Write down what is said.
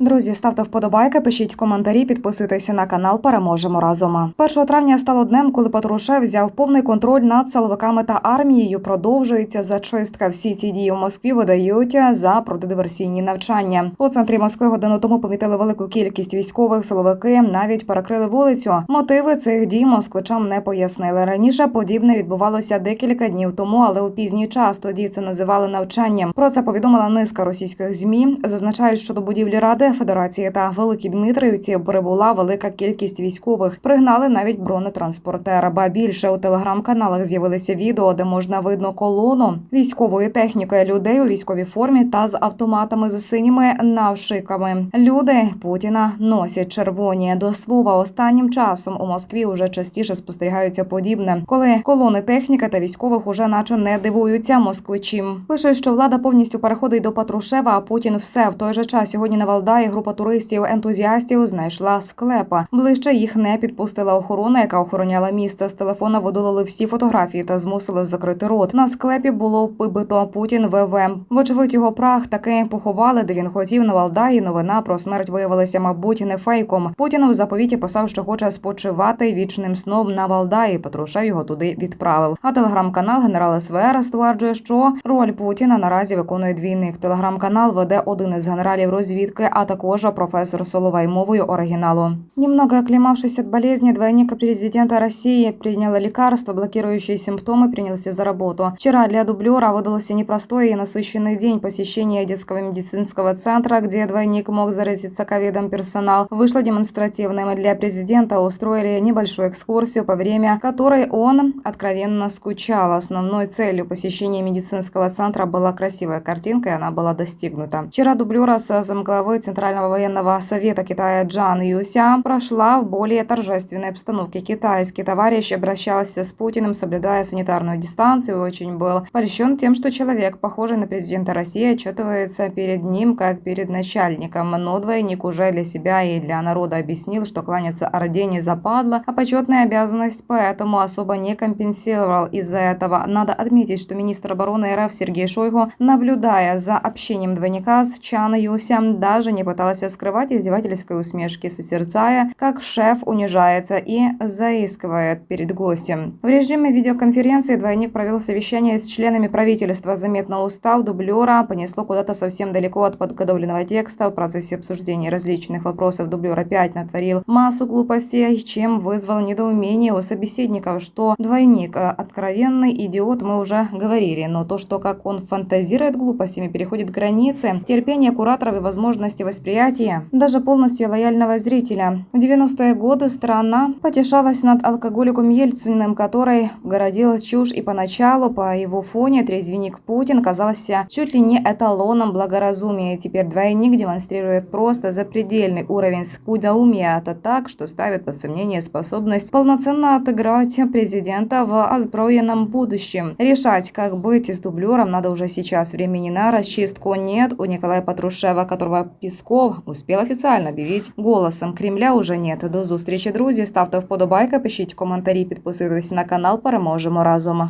Друзі, ставте вподобайки, пишіть коментарі, підписуйтеся на канал. Переможемо разом. 1 травня стало днем, коли Патрушев взяв повний контроль над силовиками та армією. Продовжується зачистка. Всі ці дії у Москві видають за протидиверсійні навчання. У центрі Москви годину тому помітили велику кількість військових. Силовики навіть перекрили вулицю. Мотиви цих дій москвичам не пояснили. Раніше подібне відбувалося декілька днів тому, але у пізній час тоді це називали навчанням. Про це повідомила низка російських змі. Зазначають, що до будівлі ради Федерації та Великій Дмитрівці прибула велика кількість військових. Пригнали навіть бронетранспортер. Ба більше у телеграм-каналах з'явилися відео, де можна видно колону військової техніки людей у військовій формі та з автоматами з синіми навшиками. Люди Путіна носять червоні. До слова, останнім часом у Москві уже частіше спостерігаються подібне, коли колони техніки та військових уже наче не дивуються москвичі. Пишуть, що влада повністю переходить до Патрушева, а Путін все в той же час. Сьогодні на Валдаї група туристів ентузіастів знайшла склепа. Ближче їх не підпустила охорона, яка охороняла місце. З телефона видалили всі фотографії та змусили закрити рот. На склепі було вибито Путін ВВ. Вочевидь, його прах таки поховали, де він хотів на Валдаї. Новина про смерть виявилася, мабуть, не фейком. Путін в заповіті писав, що хоче спочивати вічним сном на Валдаї. Патрушев його туди відправив. А телеграм-канал генерал СВР стверджує, що роль Путіна наразі виконує двійник. Телеграм-канал веде один із генералів розвідки, а також професор Соловей мовою оригіналу. Немного оклемавшись от болезни, двойник президента России принял лекарство, блокирующие симптомы, принялся за работу. Вчера для дублера выдался непростой и насыщенный день посещения детского медицинского центра, где двойник мог заразиться ковидом персонал. Вышло демонстративным. Для президента устроили небольшую экскурсию, по время которой он откровенно скучал. Основной целью посещения медицинского центра была красивая картинка, и она была достигнута. Вчера дублера с замглавы Центрального военного совета Китая Джан Юся прошла в более торжественной обстановке. Китайский товарищ обращался с Путиным, соблюдая санитарную дистанцию, очень был польщен тем, что человек, похожий на президента России, отчитывается перед ним как перед начальником. Но двойник уже для себя и для народа объяснил, что кланяться Орде не западло, а почетная обязанность поэтому особо не компенсировал из-за этого. Надо отметить, что министр обороны РФ Сергей Шойгу, наблюдая за общением двойника с Чан Юсям, даже не пытался скрывать издевательской усмешки, созерцая, как шеф унижается и заискивает перед гостем. В режиме видеоконференции двойник провел совещание с членами правительства. Заметно устав дублера понесло куда-то совсем далеко от подготовленного текста. В процессе обсуждения различных вопросов дублер опять натворил массу глупостей, чем вызвал недоумение у собеседников, что двойник э, откровенный идиот, мы уже говорили, но то, что как он фантазирует глупостями, переходит границы, терпение кураторов и возможности восприятия, даже полностью лояльного зрителя. В 90-е годы страна потешалась над алкоголиком Ельциным, который городил чушь и поначалу по его фоне трезвенник Путин казался чуть ли не эталоном благоразумия. Теперь двойник демонстрирует просто запредельный уровень скудоумия. Это так, что ставит под сомнение способность полноценно отыграть президента в озброенном будущем. Решать, как быть с дублером, надо уже сейчас. Времени на расчистку нет. У Николая Патрушева, которого Песков успел официально объявить голосом Кремля, уже нет. До зустрічі, друзі. Ставте вподобайки, пишіть коментарі, підписуйтесь на канал. Переможемо разом.